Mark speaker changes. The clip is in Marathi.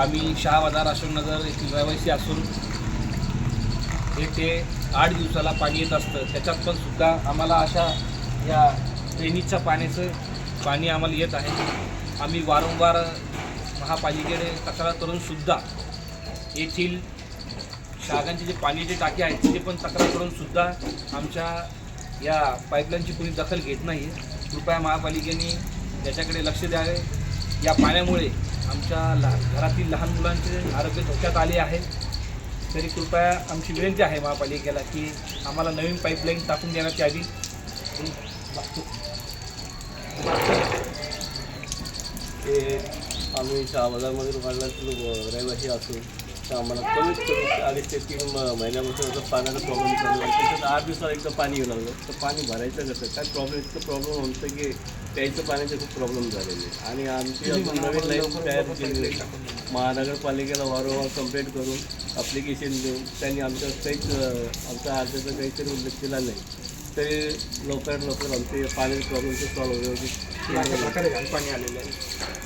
Speaker 1: आम्ही शहा बाजार अशोकनगर येथील रहिवासी असून येथे आठ दिवसाला पाणी येत असतं. त्याच्यात पण सुद्धा आम्हाला अशा या ड्रेनेजच्या पाण्याचं पाणी आम्हाला येत आहे. आम्ही वारंवार महापालिकेकडे तक्रार करून सुद्धा येथील शागांचे जे पाण्याचे टाके आहेत तिथे पण तक्रार करून सुद्धा आमच्या या पाईपलाईनची कोणी दखल घेत नाही कृपया महापालिकेने याच्याकडे लक्ष द्यावे. या पाण्यामुळे आमच्या लहान घरातील लहान मुलांचे आरोग्य धोक्यात आले आहे. तरी कृपया आमची विनंती आहे महापालिकेला की आम्हाला नवीन पाईपलाईन टाकून देण्यात यावी
Speaker 2: ते आम्ही शहा वाढल्यातील रहिवासी असून तर आम्हाला कमीत कमी अडीच ते तीन महिन्यापासून पाण्याचा प्रॉब्लेम चालू आहे आठ दिवसाला एकदा पाणी येऊ लागलं. तर पाणी भरायचं कसं? काय प्रॉब्लेम इतकं प्रॉब्लेम होतं की प्यायचं पाण्याचे खूप प्रॉब्लेम झालेले आणि आमची अजून नवीन लाईन तयार केली महानगरपालिकेला वारंवार कंप्लेंट करून अप्लिकेशन देऊन त्यांनी आमच्या काहीच आमच्या अर्जाचा काहीतरी उल्लेख केला नाही. तरी लवकरात लवकर आमचे पाणी प्रॉब्लेमचं सॉल्व्ह
Speaker 1: घाण पाणी आलेलं आहे.